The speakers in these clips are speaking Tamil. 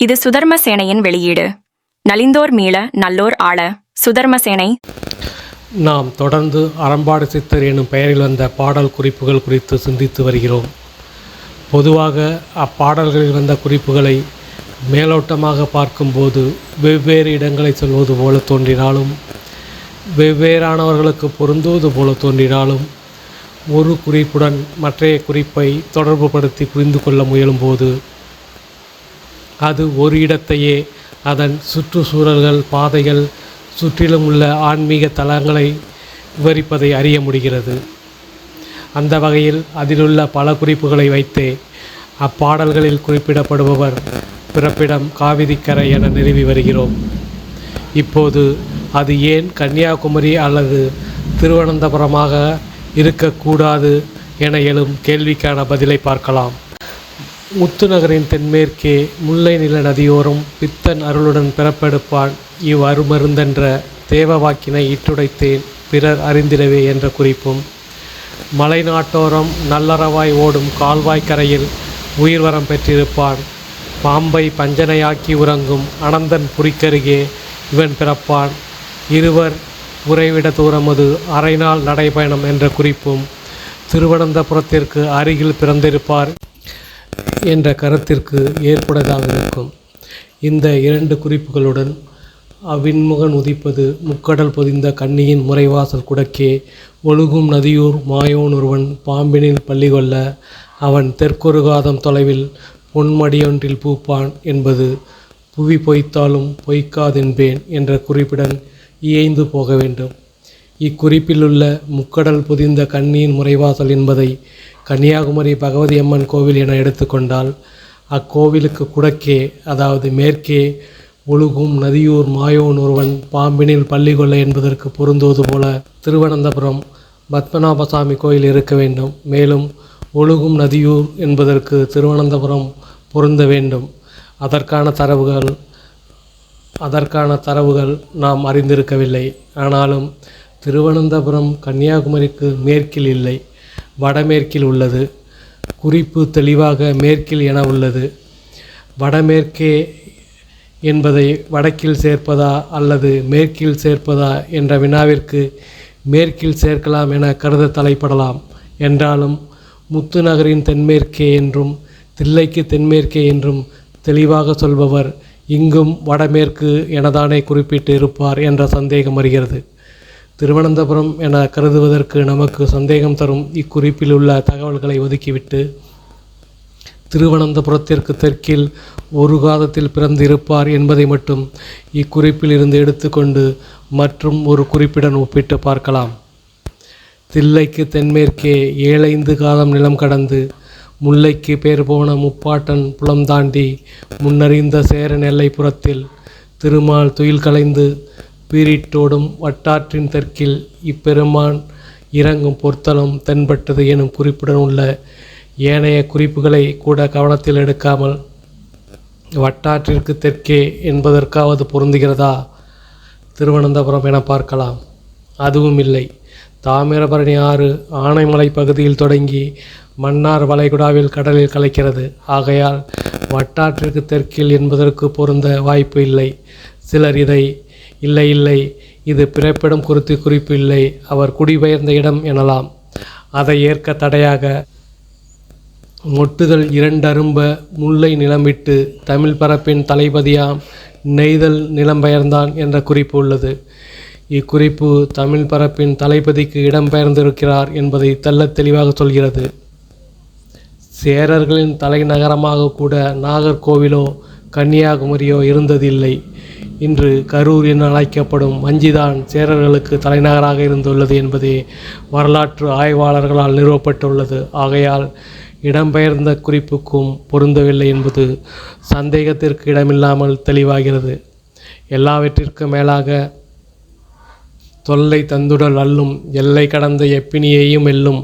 இது சுதர்ம சேனையின் வெளியீடு. நலிந்தோர் மீள நல்லோர் ஆள. சுதர்ம சேனை. நாம் தொடர்ந்து அறம்பாடு சித்தர் எனும் பெயரில் வந்த பாடல் குறிப்புகள் குறித்து சிந்தித்து வருகிறோம். பொதுவாக அப்பாடல்களில் வந்த குறிப்புகளை மேலோட்டமாக பார்க்கும்போது வெவ்வேறு இடங்களை சொல்வது போல தோன்றினாலும் வெவ்வேறானவர்களுக்கு பொருந்துவது போல தோன்றினாலும் ஒரு குறிப்புடன் மற்றைய குறிப்பை தொடர்புபடுத்தி புரிந்து கொள்ள முயலும்போது அது ஒரு இடத்தையே. அதன் சுற்றுச்சூழல்கள் பாதைகள் சுற்றிலும் உள்ள ஆன்மீக தலங்களை விவரிப்பதை அறிய முடிகிறது. அந்த வகையில் அதிலுள்ள பல குறிப்புகளை வைத்தே அப்பாடல்களில் குறிப்பிடப்படுபவர் பிறப்பிடம் காவிரிக்கரை என நிறுவி வருகிறோம். இப்போது அது ஏன் கன்னியாகுமரி அல்லது திருவனந்தபுரமாக இருக்கக்கூடாது என எழும் கேள்விக்கான பதிலை பார்க்கலாம். முத்துநகரின் தென்மேற்கே முல்லை நில நதியோரம் பித்தன் அருளுடன் பிறப்பெடுப்பான். இவ் அருமருந்தென்ற தேவவாக்கினை இட்டுடைத்தேன். பிறர் அறிந்திடவே என்ற குறிப்பும். மலை நாட்டோரம் நல்லறவாய் ஓடும் கால்வாய் கரையில் உயிர்வரம் பெற்றிருப்பான். பாம்பை பஞ்சனையாக்கி உறங்கும் அனந்தன் புரிக்கருகே இவன் பிறப்பான். இருவர் உறைவிட தூரமது அரை நாள் நடைபயணம் என்ற குறிப்பும். திருவனந்தபுரத்திற்கு அருகில் பிறந்திருப்பார். என்ற கருத்திற்கு ஏற்புடையதாக இருக்கும். இந்த இரண்டு குறிப்புகளுடன் அவ்வின்முகன் உதிப்பது முக்கடல் பொதிந்த கண்ணியின் முறைவாசல் குடக்கே ஒழுகும் நதியூர் மாயோன் ஒருவன் பாம்பினில் பள்ளி கொள்ள அவன் தெற்கொருகாதம் தொலைவில் பொன்மடியொன்றில் பூப்பான் என்பது புவி பொய்த்தாலும் பொய்க்காதென்பேன் என்ற குறிப்புடன் இயைந்து போக வேண்டும். இக்குறிப்பிலுள்ள முக்கடல் பொதிந்த கண்ணியின் முறைவாசல் என்பதை கன்னியாகுமரி பகவதி அம்மன் கோவில் என எடுத்துக்கொண்டால் அக்கோவிலுக்கு குடக்கே அதாவது மேற்கே ஒழுகும் நதியூர் மாயோன் ஒருவன் பாம்பினில் பள்ளி கொள்ள என்பதற்கு பொருந்துவது போல திருவனந்தபுரம் பத்மநாபசாமி கோயில் இருக்க வேண்டும். மேலும் ஒழுகும் நதியூர் என்பதற்கு திருவனந்தபுரம் பொருந்த வேண்டும். அதற்கான தரவுகள் அதற்கான தரவுகள் நாம் அறிந்திருக்கவில்லை. ஆனாலும் திருவனந்தபுரம் கன்னியாகுமரிக்கு மேற்கில் இல்லை. வடமேற்கில் உள்ளது. குறிப்பு தெளிவாக மேற்கில் என உள்ளது. வடமேற்கே என்பதை வடக்கில் சேர்ப்பதா அல்லது மேற்கில் சேர்ப்பதா என்ற வினாவிற்கு மேற்கில் சேர்க்கலாம் என கருத தலைப்படலாம். என்றாலும் முத்து நகரின் தென்மேற்கே என்றும் தில்லைக்கு தென்மேற்கே என்றும் தெளிவாக சொல்பவர் இங்கும் வடமேற்கு எனதானே குறிப்பிட்டு இருப்பார் என்ற சந்தேகம் வருகிறது. திருவனந்தபுரம் என கருதுவதற்கு நமக்கு சந்தேகம் தரும் இக்குறிப்பில் உள்ள தகவல்களை ஒதுக்கிவிட்டு திருவனந்தபுரத்திற்கு தெற்கில் ஒரு காதத்தில் பிறந்திருப்பார் என்பதை மட்டும் இக்குறிப்பில் இருந்து எடுத்துக்கொண்டு மற்றும் ஒரு குறிப்பிடன் ஒப்பிட்டு பார்க்கலாம். தில்லைக்கு தென்மேற்கே ஏழைந்து காதம் நிலம் கடந்து முல்லைக்கு பேர் போன முப்பாட்டன் புலம் தாண்டி முன்னறிந்த சேரன் எல்லைப்புறத்தில் திருமால் துயில் கலைந்து பீரிட்டோடும் வட்டாற்றின் தெற்கில் இப்பெருமான் இறங்கும் பொற்தலம் தென்பட்டது எனும் குறிப்புடன் உள்ள ஏனைய குறிப்புகளை கூட கவனத்தில் எடுக்காமல் வட்டாற்றிற்கு தெற்கே என்பதற்காவது பொருந்துகிறதா? திருவனந்தபுரம் என பார்க்கலாம். அதுவும் இல்லை. தாமிரபரணி ஆறு ஆனைமலை பகுதியில் தொடங்கி மன்னார் வளைகுடாவில் கடலில் கலைக்கிறது. ஆகையால் வட்டாற்றிற்கு தெற்கில் என்பதற்கு பொருந்த வாய்ப்பு இல்லை. சிலர் இதை இல்லை இல்லை இது பிறப்பிடம் குறித்து குறிப்பு இல்லை அவர் குடிபெயர்ந்த இடம் எனலாம். அதை ஏற்க தடையாக மொட்டுதல் இரண்டரும்ப முல்லை நிலமிட்டு தமிழ் பரப்பின் தலைபதியாம் நெய்தல் நிலம்பெயர்ந்தான் என்ற குறிப்பு உள்ளது. இக்குறிப்பு தமிழ் பரப்பின் தலைபதிக்கு இடம்பெயர்ந்திருக்கிறார் என்பதை தெல்ல தெளிவாக சொல்கிறது. சேரர்களின் தலைநகரமாக கூட நாகர்கோவிலோ கன்னியாகுமரியோ இருந்ததில்லை. இன்று கரூர் என அழைக்கப்படும் வஞ்சிதான் சேரர்களுக்கு தலைநகராக இருந்துள்ளது என்பதே வரலாற்று ஆய்வாளர்களால் நிறுவப்பட்டுள்ளது. ஆகையால் இடம்பெயர்ந்த குறிப்புக்கும் பொருந்தவில்லை என்பது சந்தேகத்திற்கு இடமில்லாமல் தெளிவாகிறது. எல்லாவற்றிற்கும் மேலாக தொல்லை தந்துடல் அல்லும் எல்லை கடந்த எப்பினியையும் எல்லும்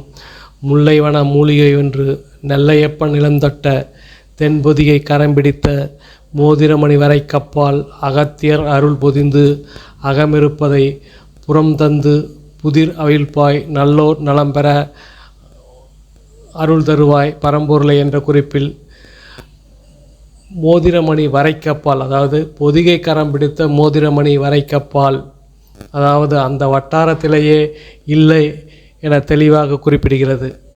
முல்லைவன மூலிகை ஒன்று நெல்லையப்பன் நிலந்தொட்ட தென்பொதிகை கரம்பிடித்த மோதிரமணி வரை கப்பால் அகத்தியர் அருள் பொதிந்து அகமிருப்பதை புறம் தந்து புதிர் அவிழ்ப்பாய் நல்லோர் நலம் பெற அருள் தருவாய் பரம்பொருளை என்ற குறிப்பில் மோதிரமணி வரைக்கப்பால் அதாவது பொதிகை கரம் பிடித்த மோதிரமணி வரைக்கப்பால் அதாவது அந்த வட்டாரத்திலேயே இல்லை என தெளிவாக குறிப்பிடுகிறது.